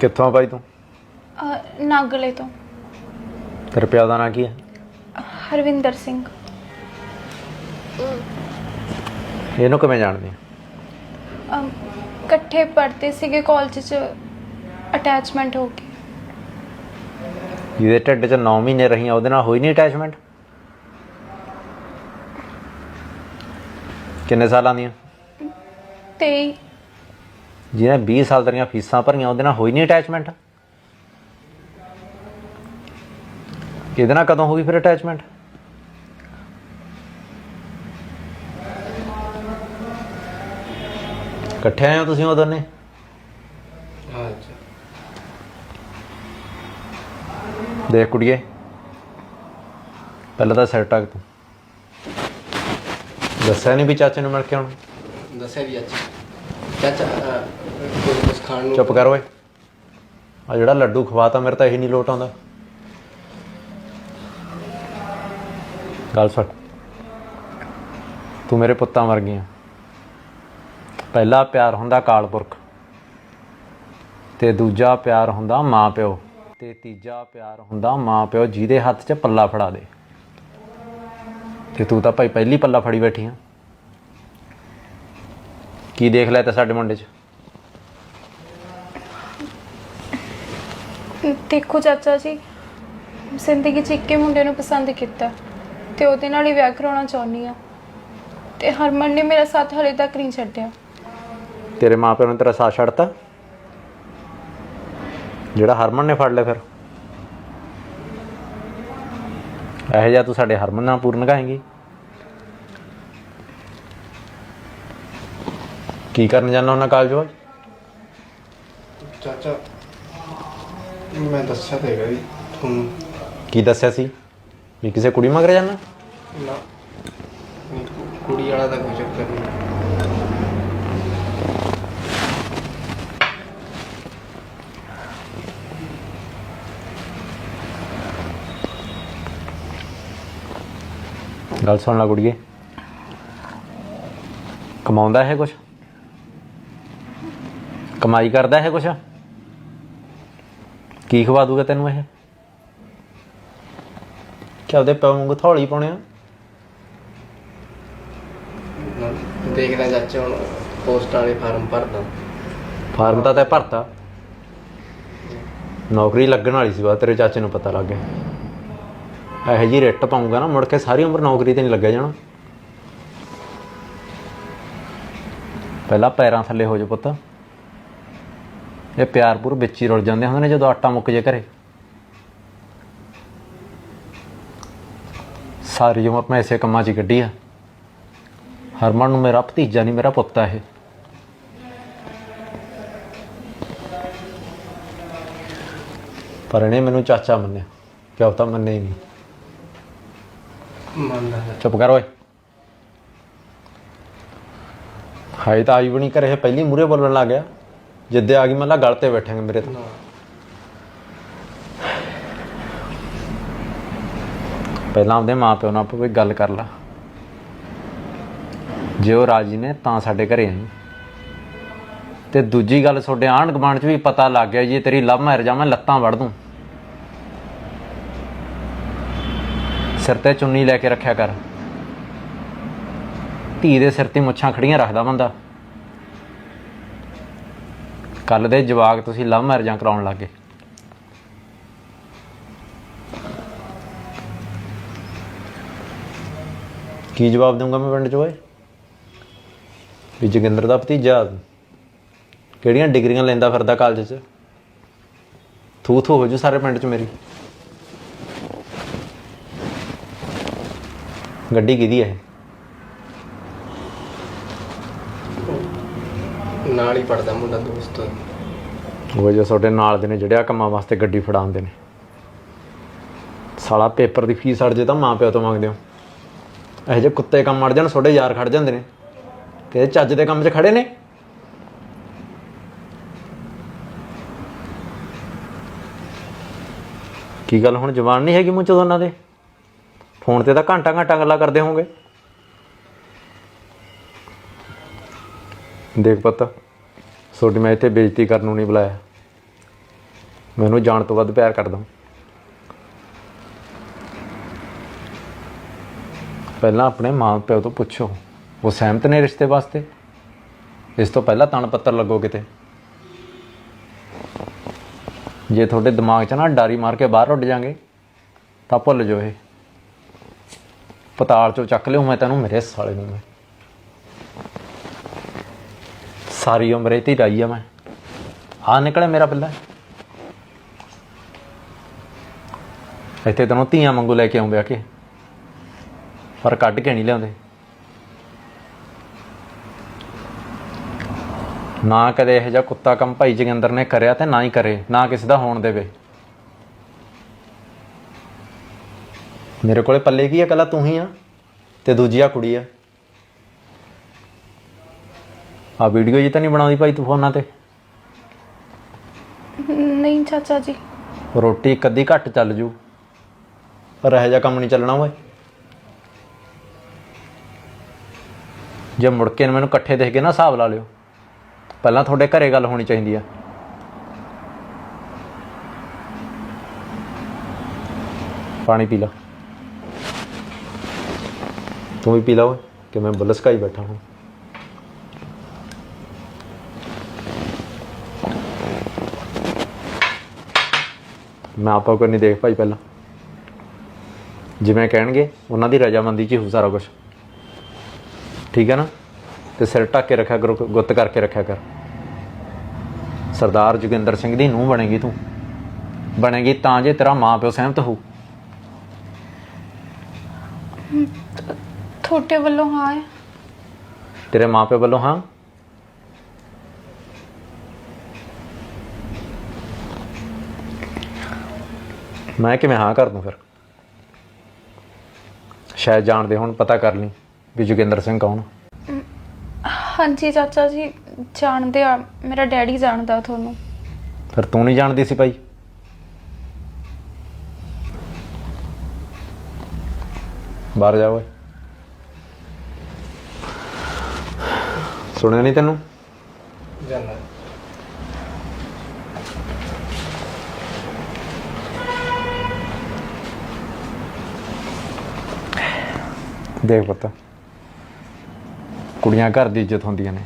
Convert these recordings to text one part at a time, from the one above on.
ਕਿੱਥੋਂ ਬਾਈ ਤੂੰ? ਅਹ, ਨਾਗਲੇ ਤੋਂ। ਤੇਰੇ ਪਿਓ ਦਾ ਨਾਂ ਕੀ ਹੈ? ਹਰਵਿੰਦਰ ਸਿੰਘ। ਇਹਨੂੰ ਕਿਵੇਂ ਜਾਣਦੀ ਹੈ ਅਮ, ਇਕੱਠੇ ਪੜ੍ਹਦੇ ਸੀਗੇ ਕਾਲਜ 'ਚ ਅਟੈਚਮੈਂਟ ਹੋ ਗਈ ਜਿਹਦੇ ਢਿੱਡ 'ਚ 9 ਮਹੀਨੇ ਰਹੀਆਂ ਉਹਦੇ ਨਾਲ ਹੋਈ ਨਹੀਂ ਅਟੈਚਮੈਂਟ ਕਿੰਨੇ ਸਾਲਾਂ ਦੀਆਂ? ਤੇ ਜਿਹਨੇ 20 ਸਾਲ ਦੀਆਂ ਫੀਸਾਂ ਭਰੀਆਂ, ਉਹਦੇ ਨਾਲ ਹੋਈ ਨਹੀਂ ਅਟੈਚਮੈਂਟ ਇਹਦੇ ਨਾਲ ਕਦੋਂ ਹੋਈ ਫਿਰ ਅਟੈਚਮੈਂਟ ਇਕੱਠੇ ਆਏ ਹੋ ਤੁਸੀਂ ਉਹ ਦੋਨੇ ਅੱਛਾ ਦੇਖ ਕੁੜੀਏ, ਪਹਿਲਾਂ ਤਾਂ ਸੈਟ ਟਕ ਤੂੰ। ਦੱਸਿਆ ਨਹੀਂ ਵੀ ਚਾਚੇ ਨੂੰ ਮਿਲ ਕੇ ਆਉਣਾ? ਦੱਸਿਆ ਵੀ ਅੱਛਾ ਚਾਚਾ ਅਹ, ਕੋਈ ਕੁਝ ਖਾਣ ਨੂੰ? ਚੁੱਪ ਕਰ ਓਏ। ਆ ਜਿਹੜਾ ਲੱਡੂ ਖਵਾਤਾ ਮੇਰੇ ਤਾਂ ਇਹੀ ਨਹੀਂ ਲੋਟ ਆਉਂਦਾ। ਗੱਲ ਸੁਣ। ਤੂੰ ਮੇਰੇ ਪੁੱਤਾਂ ਵਰਗੀ ਪਹਿਲਾ ਪਿਆਰ ਹੁੰਦਾ ਕਾਲ ਪੁਰਖ ਤੇ ਦੂਜਾ ਪਿਆਰ ਹੁੰਦਾ ਮਾਂ ਪਿਓ ਤੇ ਤੀਜਾ ਪਿਆਰ ਹੁੰਦਾ ਮਾਂ ਪਿਓ ਜਿਹਦੇ ਹੱਥ 'ਚ ਪੱਲਾ ਫੜਾ ਦੇ। ਤੇ ਤੂੰ ਤਾਂ ਭਾਈ ਪਹਿਲੀ ਪੱਲਾ ਫੜੀ ਬੈਠੀ ਆ। ਕੀ ਦੇਖ ਲਿਆ ਤਾ ਸਾਡੇ ਮੁੰਡੇ 'ਚ? ਦੇਖੋ ਚਾਚਾ ਜੀ ਜ਼ਿੰਦਗੀ 'ਚ ਇੱਕੇ ਮੁੰਡੇ ਨੂੰ ਪਸੰਦ ਕੀਤਾ ਤੇ ਉਹਦੇ ਨਾਲ ਹੀ ਵਿਆਹ ਕਰਾਉਣਾ ਚਾਹੁੰਦੀ ਆ ਤੇ ਹਰਮਨ ਨੇ ਮੇਰਾ ਸਾਥ ਹਲੇ ਤੱਕ ਨਹੀਂ ਛੱਡਿਆ। ਤੇਰੇ ਮਾਪਿਆਂ ਨੇ ਤੇਰਾ ਸਾਥ ਛੱਡਤਾ? ਜਿਹੜਾ ਹਰਮਨ ਨੇ ਫੜ ਲਿਆ ਫਿਰ। ਇਹ ਜਿਹਾ ਤੂੰ ਸਾਡੇ ਹਰਮਨ ਨਾਲ ਪੂਰਨ ਗਾਏਂਗੀ ਕੀ ਕਰਨ ਜਾਣਾ ਉਹਨਾਂ ਕਾਲਜ ਓਏ ਚਾਚਾ ਮੈਂ ਦੱਸਿਆ ਤਾਂ ਹੈਗਾ ਵੀ ਤੁਹਾਨੂੰ। ਕੀ ਦੱਸਿਆ ਸੀ? ਵੀ ਕਿਸੇ ਕੁੜੀ ਮਗਰ ਜਾਣਾ? ਨਾ ਨਹੀਂ, ਕੁੜੀ ਵਾਲਾ ਤਾਂ ਕੋਈ ਚੱਕਰ ਨਹੀਂ। ਗੱਲ ਸੁਣ ਲੈ ਕੁੜੀਏ। ਕਮਾਉਂਦਾ ਹੈ ਕੁਛ? ਕਮਾਈ ਕਰਦਾ ਹੈ ਕੁਛ? ਕੀ ਖਵਾ ਦੂਗਾ ਤੈਨੂੰ ਇਹ? ਕਿ ਉਹਦੇ ਪਿਓ ਵਾਂਗੂ ਥੋੜੀ ਪਾਉਣੇ ਆ। ਦੇਖਦਾ ਚਾਚਾ ਹੁਣ ਪੋਸਟ ਵਾਲੇ ਫਾਰਮ ਭਰਦਾ। ਫਾਰਮ ਤਾਂ ਤੈ ਭਰਤਾ। ਨੌਕਰੀ ਲੱਗਣ ਵਾਲੀ ਸੀ ਬਾਅਦ ਤੇਰੇ ਚਾਚੇ ਨੂੰ ਪਤਾ ਲੱਗ ਗਿਆ। ਇਹੋ ਜੀ ਰਿੱਟ ਪਾਉਂਗਾ ਨਾ ਮੁੜ ਕੇ ਸਾਰੀ ਉਮਰ ਨੌਕਰੀ ਤੇ ਨਹੀਂ ਲੱਗਿਆ ਜਾਣਾ। ਪਹਿਲਾਂ ਪੈਰਾਂ ਥੱਲੇ ਹੋ ਜਾ ਪੁੱਤ। ਇਹ ਪਿਆਰਪੁਰ ਵਿੱਚ ਹੀ ਰੁਲ ਜਾਂਦੇ ਹੁੰਦੇ ਨੇ ਜਦੋਂ ਆਟਾ ਮੁੱਕ ਜੇ ਘਰੇ। ਸਾਰੀ ਉਮਰ ਮੈਂ ਇਸੇ ਕੰਮਾਂ 'ਚ ਕੱਢੀ ਆ। ਹਰਮਨ ਨੂੰ ਮੇਰਾ ਭਤੀਜਾ ਨਹੀਂ ਮੇਰਾ ਪੁੱਤ ਆ ਇਹ। ਪਰ ਇਹਨੇ ਮੈਨੂੰ ਚਾਚਾ ਮੰਨਿਆ ਪਿਓ ਤਾਂ ਮੰਨੇ ਹੀ ਨਹੀਂ। ਮੰਨਦਾ ਚੁੱਪ ਕਰ ਓਏ। ਹਾਈ ਤਾਂ ਆਈ ਬਣੀ ਕਰੇ ਪਹਿਲੀ ਮੂਰੇ ਬੋਲਣ ਲੱਗ ਗਿਆ। ਜਿੱਦੇ ਆ ਗਈ ਮੈਂ ਲਾ ਗਲ ਤੇ ਬੈਠਾਂਗੇ ਮੇਰੇ ਤੋਂ। ਪਹਿਲਾਂ ਆਪਦੇ ਮਾਪਿਓ ਨਾਲ ਕੋਈ ਗੱਲ ਕਰ ਲਾ। ਜੇ ਉਹ ਰਾਜੀ ਨੇ ਤਾਂ ਸਾਡੇ ਘਰੇ ਆਈ। ਤੇ ਦੂਜੀ ਗੱਲ ਤੁਹਾਡੇ ਆਂਢ ਗੁਆਂਢ 'ਚ ਵੀ ਪਤਾ ਲੱਗ ਗਿਆ ਜੇ ਤੇਰੀ ਲਵ ਮੈਰਿਜ ਆ ਮੈਂ ਲੱਤਾਂ ਵੜ ਦੂੰ। ਸਿਰ ਤੇ ਚੁੰਨੀ ਲੈ ਕੇ ਰੱਖਿਆ ਕਰ। ਧੀ ਦੇ ਸਿਰ ਤੇ ਮੁੱਛਾਂ ਖੜੀਆਂ ਰੱਖਦਾ ਬੰਦਾ। ਕੱਲ ਦੇ ਜਵਾਕ ਤੁਸੀਂ ਲਵ ਮੈਰਿਜਾਂ ਕਰਾਉਣ ਲੱਗੇ ਕੀ ਜਵਾਬ ਦਊਂਗਾ ਮੈਂ ਪਿੰਡ 'ਚ ਓਏ? ਵੀ ਜੋਗਿੰਦਰ ਦਾ ਭਤੀਜਾ। ਕਿਹੜੀਆਂ ਡਿਗਰੀਆਂ ਲੈਂਦਾ ਫਿਰਦਾ ਕਾਲਜ 'ਚ? ਥੂ ਥੂ ਹੋ ਜੂ ਸਾਰੇ ਪਿੰਡ 'ਚ ਮੇਰੀ। ਗੱਡੀ ਕਿਹਦੀ ਹੈ ਨਾਲ ਹੀ ਪੜਦਾ ਮੁੰਡਾ ਦੋਸਤ। ਉਹ ਜੋ ਤੁਹਾਡੇ ਨਾਲ ਦੇ ਨੇ, ਜਿਹੜੇ ਕੰਮਾਂ ਵਾਸਤੇ ਗੱਡੀ ਫੜਾਉਂਦੇ ਨੇ। ਸਾਲਾ ਪੇਪਰ ਦੀ ਫੀਸ ਅੜ ਜੇ ਤਾਂ ਮਾਂ ਪਿਓ ਤੋਂ ਮੰਗਦੇ ਹੋ। ਇਹੋ ਜਿਹੇ ਕੁੱਤੇ ਕੰਮ ਅੜ ਜਾਣ, ਤੁਹਾਡੇ ਯਾਰ ਖੜ ਜਾਂਦੇ ਨੇ। ਤੇ ਚੱਜ ਦੇ ਕੰਮ 'ਚ ਖੜੇ ਨੇ। ਕੀ ਗੱਲ ਹੁਣ ਜਵਾਨ ਨਹੀਂ ਹੈਗੀ ਮੂੰਹ ਦੋਨਾਂ ਦੇ? ਫੋਨ ਤੇ ਤਾਂ ਘੰਟਾ ਘੰਟਾ ਗੱਲਾਂ ਕਰਦੇ ਹੋਵੋਗੇ। ਦੇਖ ਪੁੱਤ ਤੁਹਾਡੀ ਮੈਂ ਇੱਥੇ ਬੇਇੱਜ਼ਤੀ ਕਰਨ ਨੂੰ ਨਹੀਂ ਬੁਲਾਇਆ। ਮੈਨੂੰ ਜਾਣ ਤੋਂ ਵੱਧ ਪਿਆਰ ਕਰਦਾ ਪਹਿਲਾਂ ਆਪਣੇ ਮਾਂ ਪਿਓ ਤੋਂ ਪੁੱਛੋ, ਉਹ ਸਹਿਮਤ ਨੇ ਰਿਸ਼ਤੇ ਵਾਸਤੇ? ਇਸ ਤੋਂ ਪਹਿਲਾਂ ਤਣ ਪੱਤਰ ਲੱਗੋ ਕਿਤੇ? ਜੇ ਤੁਹਾਡੇ ਦਿਮਾਗ 'ਚ ਨਾ ਡਾਰੀ ਮਾਰ ਕੇ ਬਾਹਰ ਉੱਡ ਜਾਗੇ ਤਾਂ ਭੁੱਲ ਜਾਓ ਇਹ। ਪਤਾਲ 'ਚੋਂ ਚੱਕ ਲਿਓ, ਮੈਂ ਤੈਨੂੰ ਮੇਰੇ ਸਾਲੇ ਨੂੰ ਮੈਂ। ਸਾਰੀ ਉਮਰ ਇਹ ਤੇ ਹੀ ਰਹੀ ਆ ਮੈਂ। ਆ ਨਿਕਲੇ ਮੇਰਾ ਪਿੱਲਾ। ਇੱਥੇ ਤੈਨੂੰ ਧੀਆਂ ਵਾਂਗੂ ਲੈ ਕੇ ਆਉਂਦੇ ਆ ਕੇ। ਪਰ ਕੱਢ ਕੇ ਨਹੀਂ ਲਿਆਉਂਦੇ। ਨਾ ਕਦੇ ਇਹੋ ਜਿਹਾ ਕੁੱਤਾ ਕੰਮ ਭਾਈ ਜਗਿੰਦਰ ਨੇ ਕਰਿਆ ਤੇ ਨਾ ਹੀ ਕਰੇ, ਨਾ ਕਿਸੇ ਦਾ ਹੋਣ ਦੇਵੇ। ਮੇਰੇ ਕੋਲੇ ਪੱਲੇ ਕੀ ਆ? ਕੱਲਾ ਤੂੰ ਹੀ ਆ ਤੇ ਦੂਜੀ ਆ ਕੁੜੀ ਆ। ਆ ਵੀਡੀਓ ਜੀ ਤਾਂ ਨਹੀਂ ਬਣਾਉਂਦੀ ਭਾਈ ਤੂੰ ਫੋਨਾਂ ਤੇ? ਨਹੀਂ ਚਾਚਾ ਜੀ। ਰੋਟੀ ਅੱਧੀ ਘੱਟ ਚੱਲ ਜੂ। ਪਰ ਇਹੋ ਜਿਹਾ ਕੰਮ ਨਹੀਂ ਚੱਲਣਾ ਓਏ। ਜੇ ਮੁੜ ਕੇ ਮੈਨੂੰ ਇਕੱਠੇ ਦੇਖ ਕੇ ਨਾ ਹਿਸਾਬ ਲਾ ਲਿਓ ਪਹਿਲਾਂ ਤੁਹਾਡੇ ਘਰੇ ਗੱਲ ਹੋਣੀ ਚਾਹੀਦੀ ਆ। ਪਾਣੀ ਪੀ ਲਾ। ਤੂੰ ਵੀ ਪੀ ਲਾ ਓਏ ਕਿ ਮੈਂ ਬੁਲਸਕਾਈ ਬੈਠਾ ਹਾਂ। ਮੈਂ ਆਪਾਂ ਕੋਈ ਨਹੀਂ ਦੇਖ ਭਾਈ ਪਹਿਲਾਂ। ਜਿਵੇਂ ਕਹਿਣਗੇ ਉਹਨਾਂ ਦੀ ਰਜਾਮੰਦੀ 'ਚ ਹੀ ਹੋ ਸਾਰਾ ਕੁਝ ਠੀਕ ਹੈ ਨਾ? ਤੇ ਸਿਰ ਢੱਕ ਕੇ ਰੱਖਿਆ ਕਰੋ ਗੁੱਤ ਕਰਕੇ ਰੱਖਿਆ ਕਰ। ਸਰਦਾਰ ਜੋਗਿੰਦਰ ਸਿੰਘ ਦੀ ਨੂੰਹ ਬਣੇਗੀ ਤੂੰ। ਬਣੇਗੀ ਤਾਂ ਜੇ ਤੇਰਾ ਮਾਂ ਪਿਓ ਸਹਿਮਤ ਹੋ ਤੁਹਾਡੇ ਵੱਲੋਂ ਹਾਂ ਹੈ। ਤੇਰੇ ਮਾਂ ਪਿਓ ਵੱਲੋਂ ਹਾਂ? ਮੈਂ ਕਿਵੇਂ ਹਾਂ ਕਰ ਦੂੰ ਫਿਰ? ਸ਼ਾਇਦ ਜਾਣਦੇ ਹੁਣ ਪਤਾ ਕਰ ਲਈ ਵੀ ਜੋਗਿੰਦਰ ਸਿੰਘ ਕੌਣ ਹਾਂਜੀ ਚਾਚਾ ਜੀ ਜਾਣਦੇ ਆ। ਮੇਰਾ ਡੈਡੀ ਜਾਣਦਾ ਤੁਹਾਨੂੰ। ਫਿਰ ਤੂੰ ਨਹੀਂ ਜਾਣਦੀ ਸੀ ਭਾਈ? ਬਾਹਰ ਜਾ ਓਏ। ਸੁਣਿਆ ਨਹੀਂ ਤੈਨੂੰ? ਜਾਨਾ ਦੇਖ ਪੁੱਤ। ਕੁੜੀਆਂ ਘਰ ਦੀ ਇੱਜ਼ਤ ਹੁੰਦੀਆਂ ਨੇ।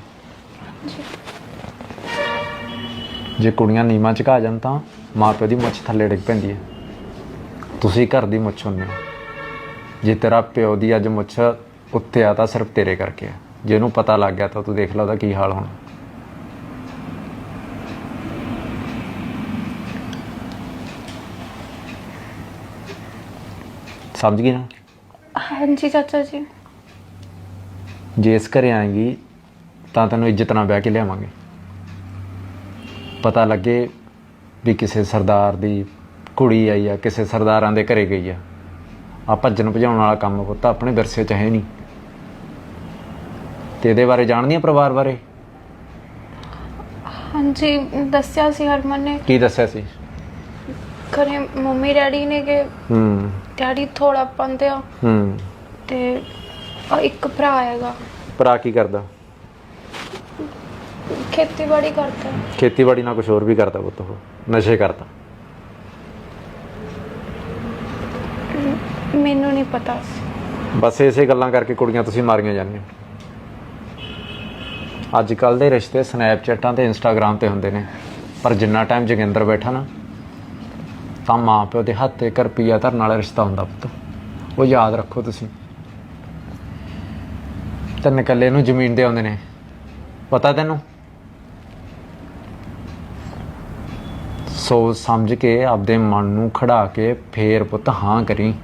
ਜੇ ਕੁੜੀਆਂ ਨੀਵਾਂ ਚ ਘਾ ਜਾਣ ਤਾਂ ਮਾਂ ਪਿਓ ਦੀ ਮੁੱਛ ਥੱਲੇ ਡਿੱਗ ਪੈਂਦੀ ਹੈ। ਤੁਸੀਂ ਘਰ ਦੀ ਮੁੱਛ ਹੁੰਦੇ ਹੋ। ਜੇ ਤੇਰਾ ਪਿਓ ਦੀ ਅੱਜ ਮੁੱਛ ਉੱਤੇ ਆ ਤਾਂ ਸਿਰਫ ਤੇਰੇ ਕਰਕੇ ਆ। ਜੇ ਉਹਨੂੰ ਪਤਾ ਲੱਗ ਗਿਆ ਤਾਂ ਤੂੰ ਦੇਖ ਲਾ ਉਹਦਾ ਕੀ ਹਾਲ ਹੋਣਾ। ਸਮਝ ਗਈ ਨਾ? ਹਾਂਜੀ ਚਾਚਾ ਜੀ। ਜੇ ਇਸ ਘਰੇ ਆਏਗੀ ਤਾਂ ਤੈਨੂੰ ਇੱਜ਼ਤ ਨਾਲ ਵਿਆਹ ਕੇ ਲਿਆਵਾਂਗੇ। ਪਤਾ ਲੱਗੇ ਵੀ ਕਿਸੇ ਸਰਦਾਰ ਦੀ ਕੁੜੀ ਆਈ ਆ ਕਿਸੇ ਸਰਦਾਰਾਂ ਦੇ ਘਰੇ ਗਈ ਆ। ਆ ਭੱਜਣ ਭਜਾਉਣ ਵਾਲਾ ਕੰਮ ਪੁੱਤ ਆਪਣੇ ਵਿਰਸੇ 'ਚ ਹੈ ਨਹੀਂ। ਤੇ ਇਹਦੇ ਬਾਰੇ ਜਾਣਦੀ ਆ ਪਰਿਵਾਰ ਬਾਰੇ? ਹਾਂਜੀ ਦੱਸਿਆ ਸੀ ਹਰਮਨ ਨੇ। ਕੀ ਦੱਸਿਆ ਸੀ? ਘਰੇ ਮੰਮੀ ਡੈਡੀ ਨੇ ਕਿ ਹੂੰ। ਡੈਡੀ ਥੋੜਾ ਪੰਦੇ ਆ। ਹੂੰ। ਤੇ ਆ ਇੱਕ ਭਰਾ ਹੈਗਾ। ਭਰਾ ਕੀ ਕਰਦਾ? ਖੇਤੀਬਾੜੀ ਕਰਦਾ। ਖੇਤੀਬਾੜੀ ਨਾਲ ਕੁਝ ਹੋਰ ਵੀ ਕਰਦਾ ਪੁੱਤ ਉਹ। ਨਸ਼ੇ ਕਰਦਾ। ਮੈਨੂੰ ਨਹੀਂ ਪਤਾ। ਬਸ ਇਸੇ ਗੱਲਾਂ ਕਰਕੇ ਕੁੜੀਆਂ ਤੁਸੀਂ ਮਾਰੀਆਂ ਜਾਂਦੀਆਂ। ਅੱਜ ਕੱਲ ਦੇ ਰਿਸ਼ਤੇ ਸਨੈਪਚੈਟਾਂ ਤੇ ਇੰਸਟਾਗ੍ਰam ਤੇ ਹੁੰਦੇ ਨੇ। ਪਰ ਜਿੰਨਾ ਟਾਈਮ ਜੋਗਿੰਦਰ ਬੈਠਾ ਨਾ ਤਾਂ ਮਾਂ ਪਿਓ ਦੇ ਹੱਥ ਇੱਕ ਰੁਪਈਆ ਧਰਨ ਵਾਲਾ ਰਿਸ਼ਤਾ ਹੁੰਦਾ ਪੁੱਤ। ਉਹ ਯਾਦ ਰੱਖੋ ਤੁਸੀਂ। ਤਿੰਨ ਇਕੱਲੇ ਨੂੰ ਜ਼ਮੀਨ ਦੇ ਆਉਂਦੇ ਨੇ। ਪਤਾ ਤੈਨੂੰ? ਸੋਚ ਸਮਝ ਕੇ ਆਪਦੇ ਮਨ ਨੂੰ ਖੜਾ ਕੇ ਫੇਰ ਪੁੱਤ ਹਾਂ ਕਰੀ।